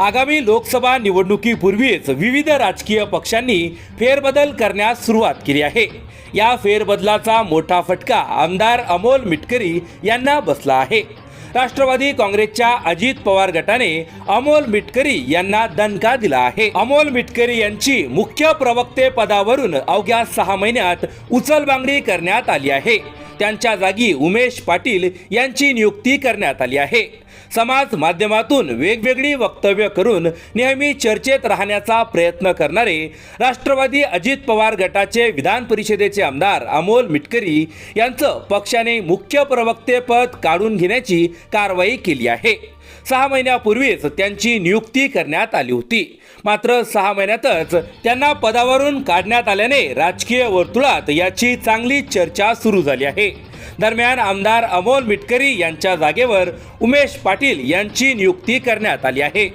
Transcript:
आगामी लोकसभा निवडणुकीपूर्वीच विविध राजकीय पक्षांनी फेरबदल करण्यास सुरुवात केली आहे. या फेरबदलाचा मोठा फटका आमदार अमोल मिटकरी यांना बसला आहे. राष्ट्रवादी काँग्रेसच्या अजित पवार गटाने अमोल मिटकरी यांना दणका दिला आहे. अमोल मिटकरी यांची मुख्य प्रवक्ते पदावरून अवघ्या सहा महिन्यात उचलबांगडी करण्यात आली आहे. त्यांच्या जागी उमेश पाटील यांची नियुक्ती करण्यात आली आहे. समाज माध्यमातून वेगवेगळी वक्तव्य करून नेहमी चर्चेत राहण्याचा प्रयत्न करणारे राष्ट्रवादी अजित पवार गटाचे विधान परिषदेचे आमदार अमोल मिटकरी यांचं पक्षाने मुख्य प्रवक्तेपद काढून घेण्याची कारवाई केली आहे. सहा महिन्यापूर्वीच त्यांची नियुक्ती करण्यात आली होती. मात्र सहा महिन्यातच त्यांना पदावरून काढण्यात आल्याने राजकीय वर्तुळात याची चांगली चर्चा सुरू झाली आहे. दरम्यान आमदार अमोल मिटकरी यांच्या जागेवर उमेश पाटील यांची नियुक्ती करण्यात आली आहे.